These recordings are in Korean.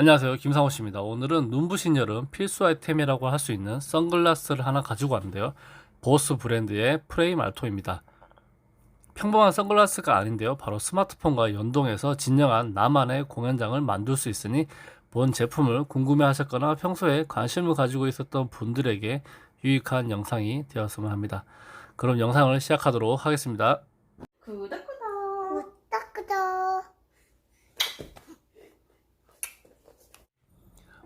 안녕하세요. 김상호 씨입니다. 오늘은 눈부신 여름 필수 아이템이라고 할 수 있는 선글라스를 하나 가지고 왔는데요. 보스 브랜드의 프레임 알토입니다. 평범한 선글라스가 아닌데요. 바로 스마트폰과 연동해서 진정한 나만의 공연장을 만들 수 있으니 본 제품을 궁금해 하셨거나 평소에 관심을 가지고 있었던 분들에게 유익한 영상이 되었으면 합니다. 그럼 영상을 시작하도록 하겠습니다. 구독 구독 따끄다.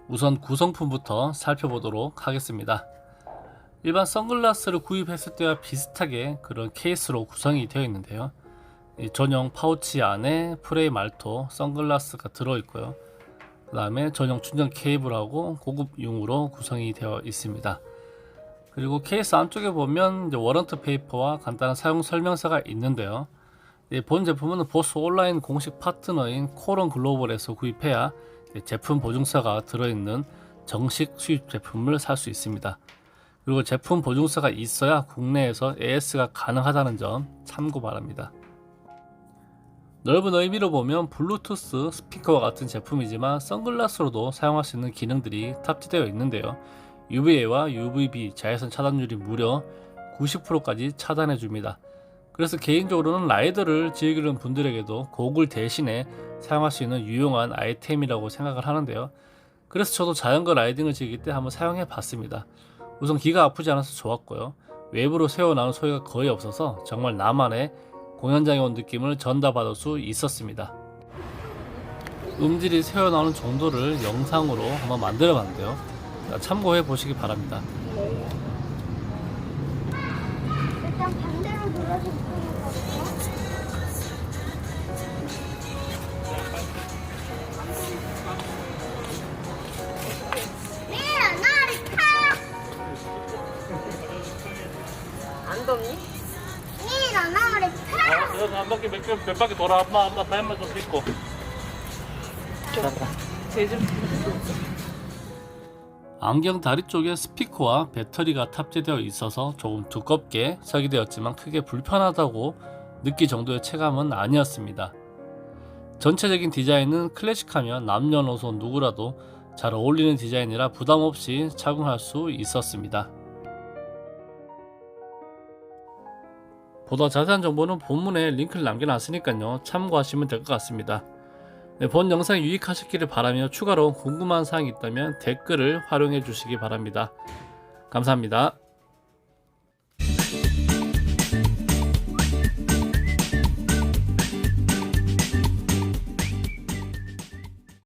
우선 구성품부터 살펴보도록 하겠습니다. 일반 선글라스를 구입했을 때와 비슷하게 그런 케이스로 구성이 되어 있는데요. 이 전용 파우치 안에 프레임 알토 선글라스가 들어있고요. 그 다음에 전용 충전 케이블하고 고급용으로 구성이 되어 있습니다. 그리고 케이스 안쪽에 보면 워런트 페이퍼와 간단한 사용 설명서가 있는데요. 이본 제품은 보스 온라인 공식 파트너인 코론 글로벌에서 구입해야 제품 보증서가 들어있는 정식 수입 제품을 살 수 있습니다. 그리고 제품 보증서가 있어야 국내에서 AS가 가능하다는 점 참고 바랍니다. 넓은 의미로 보면 블루투스 스피커와 같은 제품이지만 선글라스로도 사용할 수 있는 기능들이 탑재되어 있는데요. UVA와 UVB 자외선 차단율이 무려 90%까지 차단해 줍니다. 그래서 개인적으로는 라이더를 즐기는 분들에게도 고글 대신에 사용할 수 있는 유용한 아이템이라고 생각을 하는데요. 그래서 저도 자전거 라이딩을 즐길 때 한번 사용해 봤습니다. 우선 귀가 아프지 않아서 좋았고요. 외부로 새어나오는 소리가 거의 없어서 정말 나만의 공연장에 온 느낌을 전달받을 수 있었습니다. 음질이 새어나오는 정도를 영상으로 한번 만들어 봤는데요. 참고해 보시기 바랍니다. 그래서 한 바퀴 몇, 개- 몇 바퀴 돌아 엄마 엄마 다이만 좀 제주 안경 다리 쪽에 스피커와 배터리가 탑재되어 있어서 조금 두껍게 설계되었지만 크게 불편하다고 느낄 정도의 체감은 아니었습니다. 전체적인 디자인은 클래식하면 남녀노소 누구라도 잘 어울리는 디자인이라 부담 없이 착용할 수 있었습니다. 보다 자세한 정보는 본문에 링크를 남겨놨으니까요 참고하시면 될 것 같습니다. 네, 본 영상이 유익하셨기를 바라며 추가로 궁금한 사항이 있다면 댓글을 활용해 주시기 바랍니다. 감사합니다.